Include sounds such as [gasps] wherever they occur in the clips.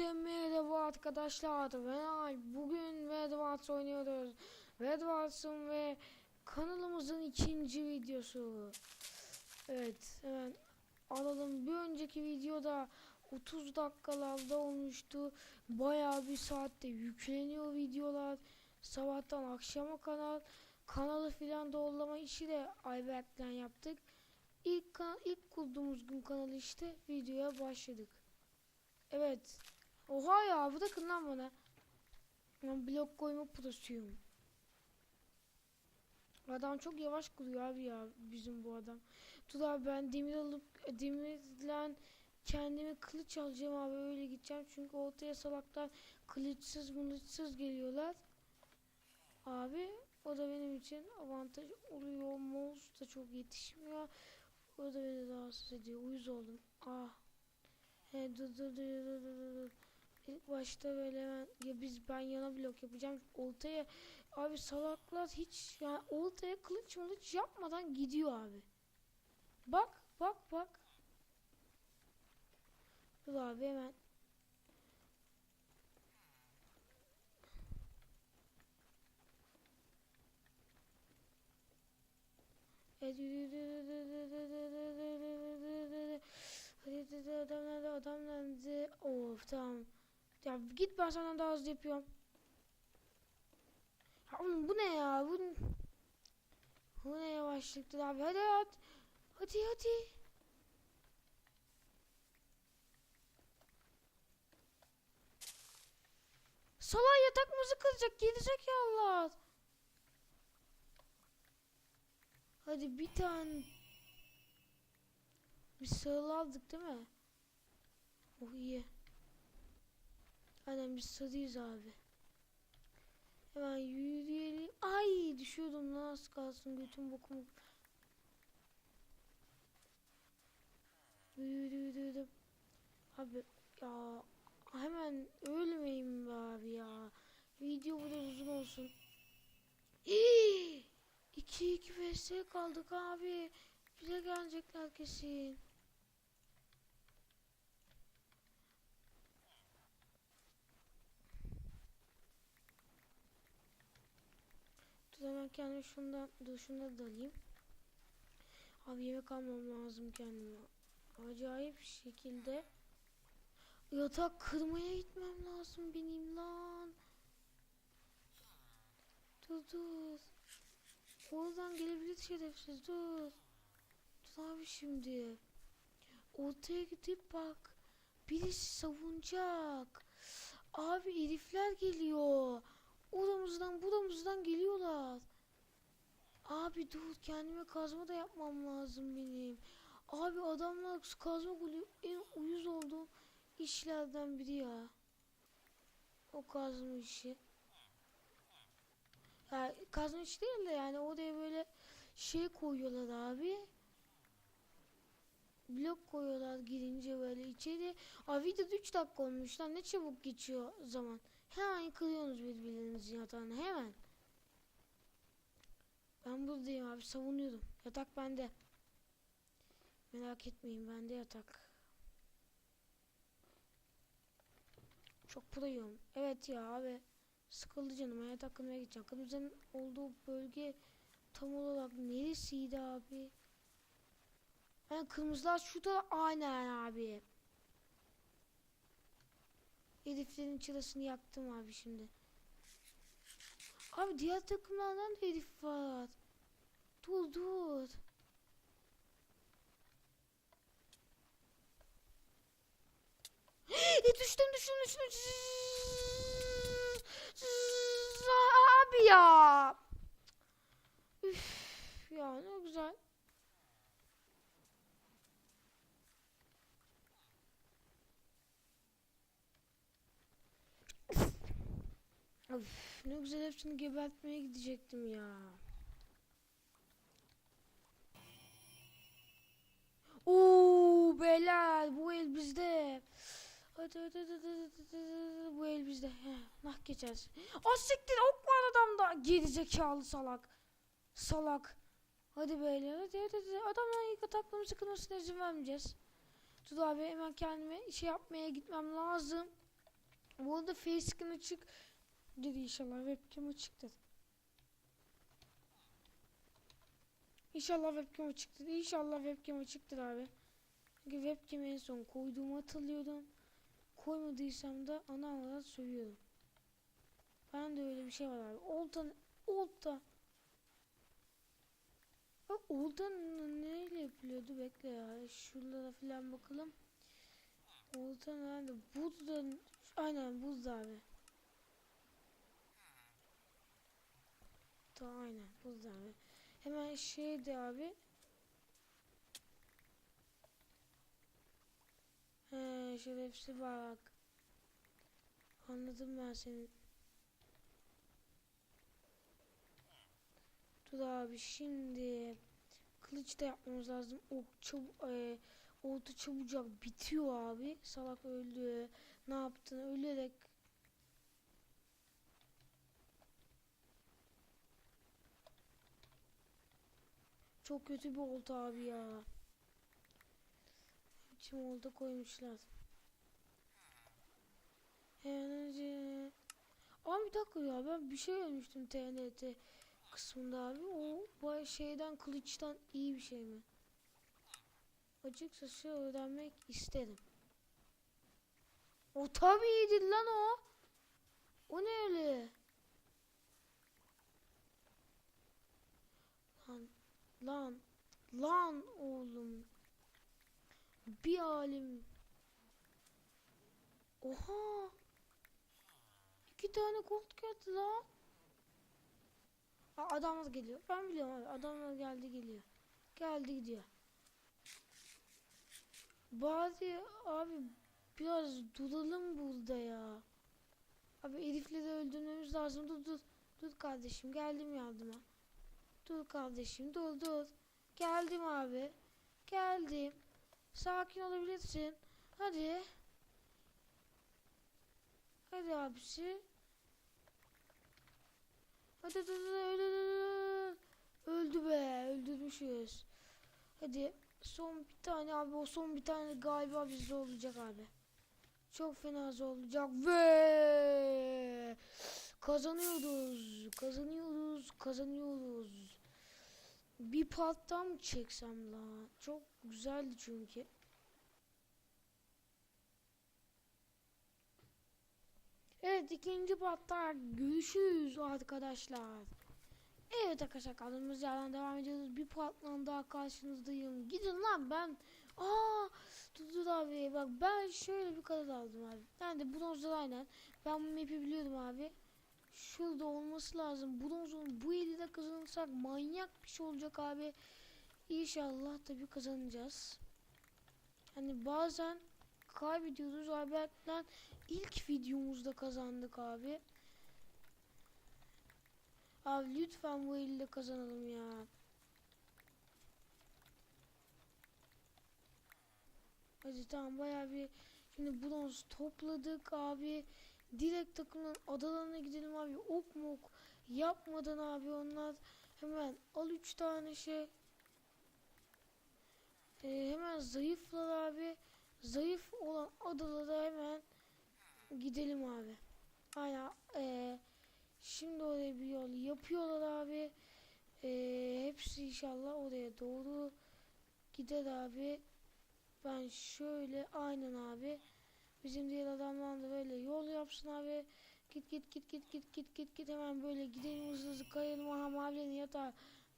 Hepinize merhaba arkadaşlar. Ben. Bugün Redwars oynuyoruz. Redwars'ın ve kanalımızın ikinci videosu. Evet hemen alalım. Bir önceki videoda 30 dakikalarda olmuştu. Bayağı bir saatte yükleniyor videolar. Sabahtan akşama kanal. Kanalı filan doğrulama işi de Ayberk'ten yaptık. İlk, ilk kurduğumuz gün kanalı işte videoya başladık. Evet. Oha ya bırakın lan bana. Ben blok koyma prosuyum. Adam çok yavaş kuruyor abi ya bizim bu adam. Dur abi ben demir alıp demirle kendime kılıç alacağım abi öyle gideceğim. Çünkü ortaya salaklar kılıçsız mılıçsız geliyorlar. Abi o da benim için avantaj oluyor. Mouse da çok yetişmiyor. O da beni rahatsız ediyor. Uyuz oldum. Ah. He dur dur dur dur dur, dur. İlk başta böyle hemen ya biz ben yana blok yapacağım. Oltaya abi salaklar hiç yani oltaya kılıç mılıç yapmadan gidiyor abi. Bak bak bak. Dur abi hemen. Evet, yürü, yürü, yürü, yürü, yürü, yürü, yürü, yürü. Hadi dedi adam nerede adam nerede? Of tamam. Ya git ben senden daha hızlı yapıyorum. Ya oğlum bu ne ya? Bu, bu ne yavaşlıktır abi? Hadi hadi. Hadi hadi. Salak yatakımızı kıracak gerizekalılar. Hadi bir tane biz sarılı aldık değil mi? Oh iyi. Aynen biz sarıyız abi. Hemen yürüyelim. Ay düşüyordum lan az kalsın götüm bokumu. Yürüdüm. Abi ya hemen ölmeyeyim be abi ya. Video bu da uzun olsun. İyi. 2 2 vs kaldık abi. Bize gelecekler kesin. Dur hemen kendime şundan, dur şunları da alayım. Abi yemek almam lazım kendime. Acayip şekilde. Yatak kırmaya gitmem lazım benim lan. Dur dur. Oradan gelebilir şerefsiz dur. Dur abi şimdi. Ortaya gidip bak. Birisi savunacak. Abi herifler geliyor. Oramızdan buramızdan geliyorlar. Abi dur kendime kazma da yapmam lazım benim. Abi adamlar kazma golü en uyuz olduğum işlerden biri ya. O kazma işi. Ya kazma işi değil de yani oraya böyle şey koyuyorlar abi. Blok koyuyorlar girince böyle içeri. Abi videoda 3 dakika olmuş lan ne çabuk geçiyor zaman. Hemen yıkılıyorsunuz birbirinizin yatağına hemen. Ben buradayım abi savunuyorum. Yatak bende. Merak etmeyin bende yatak. Çok proyum. Evet ya abi. Sıkıldı canım. Yatak kırmaya gideceğim. Kırmızının olduğu bölge tam olarak neresiydi abi? Yani kırmızılar şurada aynen abi. Heriflerin çırasını yaktım abi şimdi. Abi diğer takımlardan da herif var. Dur dur. [gasps] e düştüm düştüm düştüm. Abi ya. Üf, ya ne güzel. Of, ne güzel hepsini gebertmeye gidecektim ya. Oo beyler bu el bizde. Hadi hadi hadi hadi, hadi, hadi, bu el bizde. Heh, nah geçersin. Az siktir ok var adamda. Gerizekalı salak. Salak. Hadi beyler hadi hadi hadi. Adamların ilk ataklarımızı kırmasına izin vermeyeceğiz. Dur abi hemen kendime şey yapmaya gitmem lazım. Bu arada facecam açık dedi inşallah webcam açıktır. İnşallah webcam açıktır. İnşallah webcam açıktır abi. Çünkü webcam en son koyduğumu hatırlıyordum. Koymadıysam da ana avrat sövüyorum. Ben de öyle bir şey var abi. Olta, olta. Bak neyle yapılıyordu? Bekle ya. Şuralara falan bakalım. Olta nerede? Buzda. Aynen buzda abi. Tamam aynen buzda abi. Hemen şeydi abi. He şerefsiz bak. Anladım ben seni. Dur abi şimdi kılıç da yapmamız lazım. Ok çabuk e, oldu çabucak bitiyor abi. Salak öldü. Ne yaptın? Ölerek Çok kötü bir oldu abi ya. Biçim oldu koymuşlar. Önce... Abi bir dakika ya ben bir şey görmüştüm TNT kısmında abi. O şeyden kılıçtan iyi bir şey mi? Açıkçası öğrenmek isterim. O tabii iyidir lan o. O ne öyle? Lan Lan, lan oğlum. Bir alim. Oha. İki tane gold geldi lan. Adamlar geliyor. Ben biliyorum abi. Adamlar geldi geliyor. Geldi gidiyor. Bari abi biraz duralım burada ya. Abi herifleri öldürmemiz lazım. Dur dur. Dur kardeşim geldim yardıma. Dur kardeşim dur dur. Geldim abi. Geldim. Sakin olabilirsin. Hadi. Hadi abisi. Hadi dur dur öldü, öldü, be öldürmüşüz. Hadi son bir tane abi o son bir tane galiba bizde olacak abi. Çok fena olacak ve kazanıyoruz kazanıyoruz kazanıyoruz. Bir parttan mı çeksem la? Çok güzeldi çünkü. Evet ikinci partta görüşürüz arkadaşlar. Evet arkadaşlar kaldığımız yerden devam ediyoruz. Bir partla daha karşınızdayım. Gidin lan ben. Aa dur abi bak ben şöyle bir kadar aldım abi. Ben de bronzlar aynen. Ben bu map'i biliyorum abi. Şurada olması lazım. Bronzun bu eli kazanırsak manyak bir şey olacak abi. İnşallah tabii kazanacağız. Hani bazen kaybediyoruz abi. Hatta ilk videomuzda kazandık abi. Abi lütfen bu eli kazanalım ya. Hadi tamam bayağı bir şimdi bronz topladık abi. Direkt takımdan adalarına gidelim abi. Ok mok yapmadan abi onlar hemen al üç tane şey. Ee, hemen zayıflar abi. Zayıf olan adalara hemen gidelim abi. Aynen. Ee, şimdi oraya bir yol yapıyorlar abi. Ee, hepsi inşallah oraya doğru gider abi. Ben şöyle aynen abi. Bizim diğer adamlar da böyle yol yapsın abi. Git git git git git git git git hemen böyle gidelim hızlı hızlı kayalım. Aha mavilerin yatağı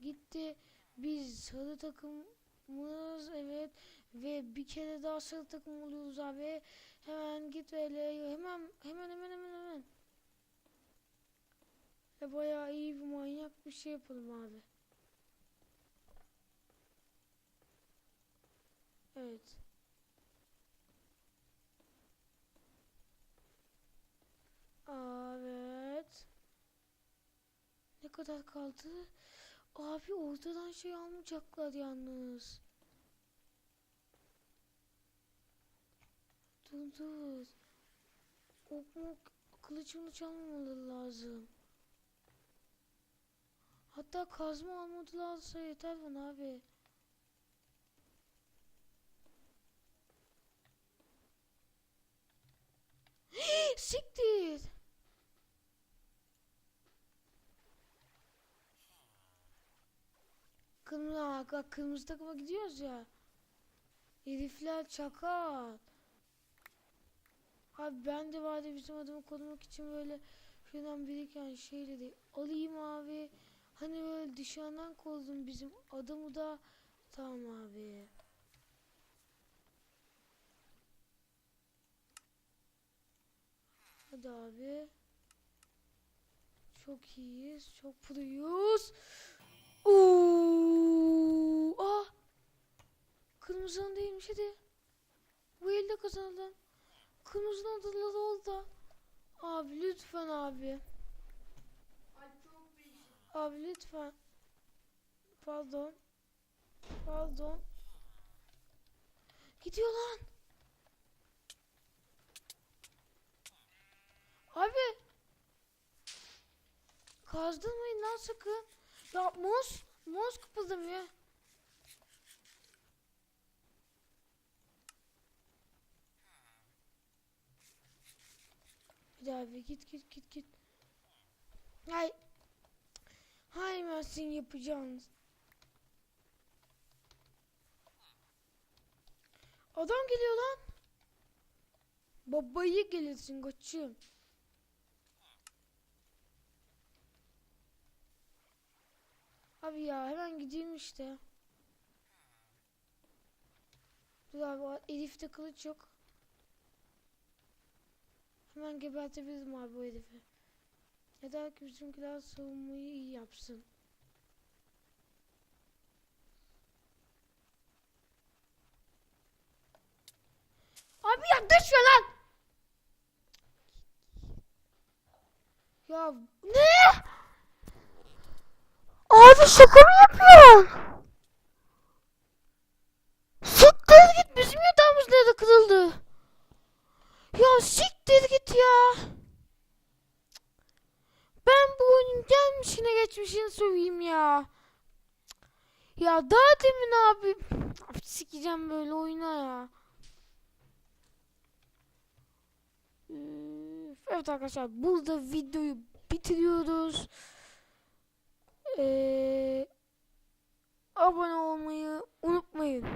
gitti. Biz sarı takımımız evet ve bir kere daha sarı takım oluyoruz abi. Hemen git böyle hemen hemen hemen hemen hemen. Ve bayağı iyi bir manyak bir şey yapalım abi. Evet. Ne kadar kaldı? Abi ortadan şey almayacaklar yalnız. Dur dur. Ok mok kılıcını çalmamaları lazım. Hatta kazma almadılarsa yeter bana abi. Ha, bak kırmızı takıma gidiyoruz ya. Herifler çakal. Abi ben de vardı bizim adımı korumak için böyle şuradan biriken şeyleri alayım abi. Hani böyle dışarıdan korudum bizim adamı da. Tamam abi. Hadi abi. Çok iyiyiz. Çok proyuz. Uuu. Kırmızının değilmiş hadi. Bu elde kazanalım. Kırmızının adaları oldu. Abi lütfen abi. Abi lütfen. Pardon. Pardon. Gidiyor lan. Abi. Kazdırmayın lan sakın. Ya mouse, mouse kıpırdamıyor. Daha bir git git git git. Hay. Hay ben sizin yapacağınız. Adam geliyor lan. Babayı gelirsin koçum. Abi ya hemen gideyim işte. Dur abi Elif'te kılıç yok. Hemen gebertebilirim abi bu herifi. Yeter ki bizimkiler savunmayı iyi yapsın. Abi yaklaşma lan! Ya ne? Abi şaka mı yapıyorsun? Siktir git bizim yatağımız nerede kırıldı? Ya siktir git ya. Ben bu oyunun gelmişine geçmişini söyleyeyim ya. Ya daha demin abi. Abi sikeceğim böyle oyuna ya. Evet arkadaşlar burada videoyu bitiriyoruz. Ee, abone olmayı unutmayın.